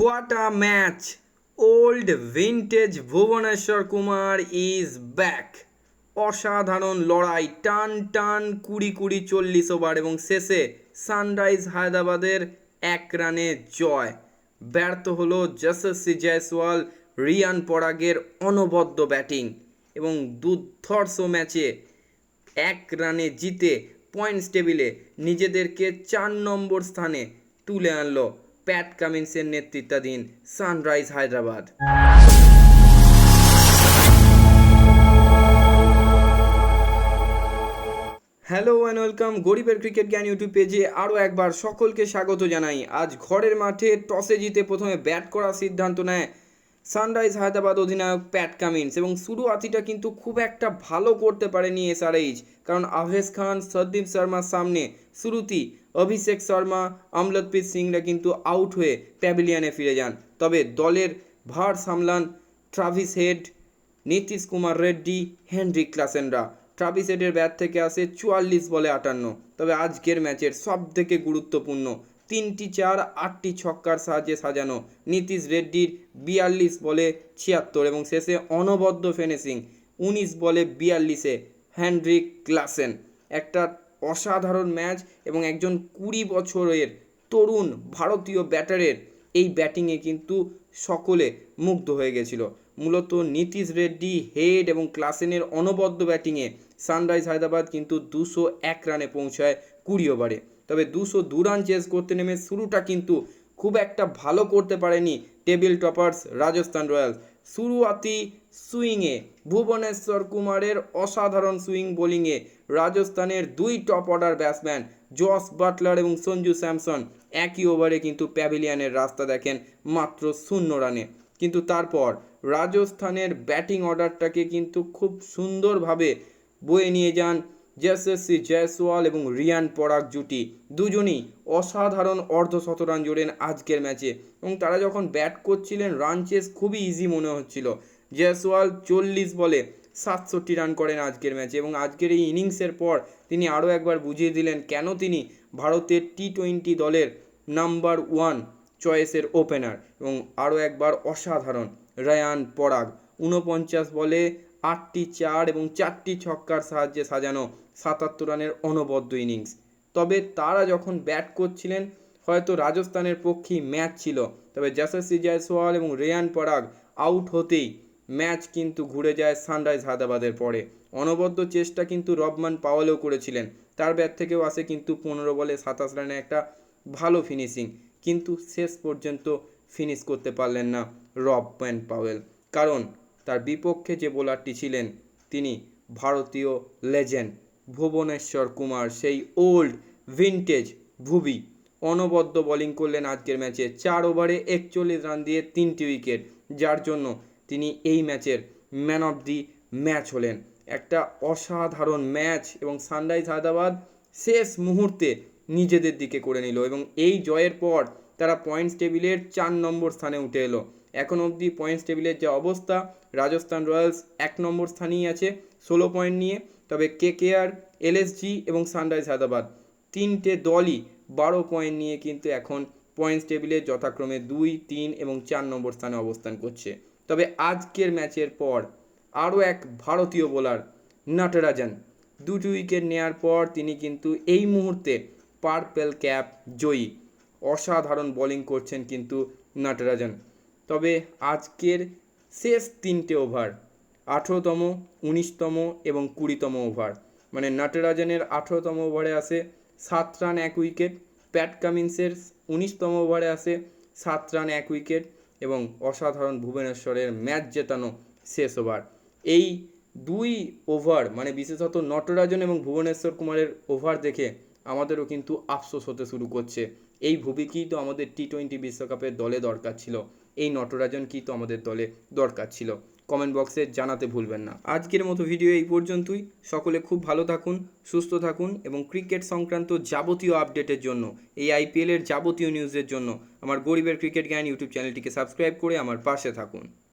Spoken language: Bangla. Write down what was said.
What a match old vintage Bhuvneshwar Kumar is back অসাধারণ লড়াই, টান টান, কুড়ি কুড়ি, চল্লিশ ওভার এবং শেষে সানরাইজ হায়দ্রাবাদের এক রানে জয়। ব্যর্থ হলো যশস্বী জয়সওয়াল, রিয়ান পরাগের অনবদ্য ব্যাটিং এবং দুর্ধর্ষ ম্যাচে এক রানে জিতে পয়েন্টস টেবিলে নিজেদেরকে চার নম্বর স্থানে তুলে আনলো। প্যাট কামিন্সের নেতৃত্বাধীন Sunrise Hyderabad. Hello and welcome গরিবের ক্রিকেট জ্ঞান ইউটিউব পেজে আরও একবার সকলকে স্বাগত জানাই। আজ ঘরের মাঠে টসে জিতে প্রথমে ব্যাট করার সিদ্ধান্ত নেয় সানরাইজ হায়দ্রাবাদ অধিনায়ক প্যাট কামিন্স এবং শুরুয়াতিটা কিন্তু খুব একটা ভালো করতে পারেনি এসআরএইচ। কারণ আভেজ খান সদ্দীপ শর্মার সামনে শুরুতেই অভিষেক শর্মা অমলতপ্রীত সিংরা কিন্তু আউট হয়ে প্যাভিলিয়নে ফিরে যান। তবে দলের ভার সামলান Travis Head Nitish Kumar Reddy, Heinrich ক্লাসেনরা। Travis হেডের ব্যাট থেকে আসে চুয়াল্লিশ বলে আটান্ন। তবে আজকের ম্যাচের সব থেকে গুরুত্বপূর্ণ তিনটি চার, আটটি ছক্কার সাহায্যে সাজানো। নীতিশ রেড্ডির বিয়াল্লিশ বলে ছিয়াত্তর এবং শেষে অনবদ্য ফিনিশিং, উনিশ বলে বিয়াল্লিশে হ্যান্ড্রিক ক্লাসেন একটা অসাধারণ ম্যাচ এবং একজন কুড়ি বছরের তরুণ ভারতীয় ব্যাটারের এই ব্যাটিংয়ে কিন্তু সকলে মুগ্ধ হয়ে গেছিল। মূলত নীতিশ রেড্ডি, হেড এবং ক্লাসেনের অনবদ্য ব্যাটিংয়ে সানরাইজ হায়দ্রাবাদ কিন্তু দুশো এক রানে পৌঁছায় কুড়ি ওভারে। তবে দুশো দু রান চেস করতে নেমে শুরুটা কিন্তু খুব একটা ভালো করতে পারেনি টেবিল টপার্স রাজস্থান রয়্যালস। শুরুয়াতি সুইংয়ে ভুবনেশ্বর কুমারের অসাধারণ সুইং বোলিংয়ে রাজস্থানের দুই top order batsman Jos Buttler এবং সঞ্জু স্যামসন একই ওভারে কিন্তু প্যাভিলিয়ানের রাস্তা দেখেন মাত্র শূন্য রানে। কিন্তু তারপর রাজস্থানের ব্যাটিং অর্ডারটাকে কিন্তু খুব সুন্দরভাবে বয়ে নিয়ে যান যশস্বী জয়সওয়াল এবং রিয়ান পরাগ জুটি দুজনই অসাধারণ অর্ধশত রান জোড়েন আজকের ম্যাচে এবং তারা যখন ব্যাট করছিলেন, রান চেস খুবই ইজি মনে হচ্ছিল। জয়সওয়াল চল্লিশ বলে সাতষট্টি রান করেন আজকের ম্যাচে এবং আজকের এই ইনিংসের পর তিনি আরও একবার বুঝিয়ে দিলেন কেন তিনি ভারতের টি টোয়েন্টি দলের নাম্বার ওয়ান চয়েসের ওপেনার এবং আরও একবার অসাধারণ রায়ান পরাগ। ঊনপঞ্চাশ বলে আটটি চার এবং চারটি ছক্কার সাহায্যে সাজানো সাতাত্তর রানের অনবদ্য ইনিংস। তবে তারা যখন ব্যাট করছিলেন, হয়তো রাজস্থানের পক্ষেই ম্যাচ ছিল। তবে যশস্বী জয়সওয়াল এবং রেয়ান পরাগ আউট হতেই ম্যাচ কিন্তু ঘুরে যায় সানরাইজ হায়দ্রাবাদের পরে। অনবদ্য চেষ্টা কিন্তু রবমান পাওয়ালেও করেছিলেন। তার ব্যাট থেকেও আসে কিন্তু পনেরো বলে সাতাশ রানে একটা ভালো ফিনিশিং। কিন্তু শেষ পর্যন্ত ফিনিশ করতে পারলেন না রব রবম্যান পাওয়েল। কারণ তার বিপক্ষে যে বোলারটি ছিলেন, তিনি ভারতীয় লেজেন্ড। ভুবনেশ্বর কুমার, সেই ওল্ড ভিনটেজ ভুবি। অনবদ্য বোলিং করলেন আজকের ম্যাচে চার ওভারে একচল্লিশ রান দিয়ে তিনটি উইকেট যার জন্য তিনি এই ম্যাচের ম্যান অফ দি ম্যাচ হলেন। একটা অসাধারণ ম্যাচ এবং সানরাইজ হায়দ্রাবাদ শেষ মুহূর্তে নিজেদের দিকে করে নিল এবং এই জয়ের পর তারা পয়েন্টস টেবিলের চার নম্বর স্থানে উঠে এলো। এখন অবধি পয়েন্টস টেবিলের যে অবস্থা, রাজস্থান রয়্যালস এক নম্বর স্থানেই আছে। ষোলো পয়েন্ট নিয়ে, তবে কে কে আর এলএসজি এবং সানরাইজ হায়দ্রাবাদ তিনটে দলই বারো পয়েন্ট নিয়ে কিন্তু এখন পয়েন্টস টেবিলে যথাক্রমে দুই, তিন এবং চার নম্বর স্থানে অবস্থান করছে। তবে আজকের ম্যাচের পর আরও এক ভারতীয় বোলার নটরাজন। দুটি উইকেট নেওয়ার পর তিনি কিন্তু এই মুহূর্তে পার্পেল ক্যাপ জয়ী। অসাধারণ বোলিং করছেন কিন্তু নটরাজন। তবে আজকের শেষ তিনটে ওভার আঠেরোতম, উনিশতম এবং কুড়িতম ওভার। মানে নটরাজনের আঠেরোতম ওভারে আসে সাত রান, এক উইকেট। প্যাট কামিন্সের উনিশতম ওভারে আসে সাত রান, এক উইকেট। এবং অসাধারণ ভুবনেশ্বরের ম্যাচ জেতানো শেষ ওভার। এই দুই ওভার মানে বিশেষত নটরাজন এবং ভুবনেশ্বর কুমারের ওভার দেখে আমাদেরও কিন্তু আফসোস হতে শুরু করছে। এই ভুবিকেই তো আমাদের টি টোয়েন্টি বিশ্বকাপের দলে দরকার ছিল। এই নটরাজনকেই তো আমাদের দলে দরকার ছিল। কমেন্ট বক্সে জানাতে ভুলবেন না। আজকের মতো ভিডিও এই পর্যন্তই। সকলে খুব ভালো থাকুন, সুস্থ থাকুন এবং ক্রিকেট সংক্রান্ত যাবতীয় আপডেটের জন্য, এই আইপিএলের যাবতীয় নিউজের জন্য, আমার গরিবের ক্রিকেট জ্ঞান ইউটিউব চ্যানেলটিকে সাবস্ক্রাইব করে আমার পাশে থাকুন।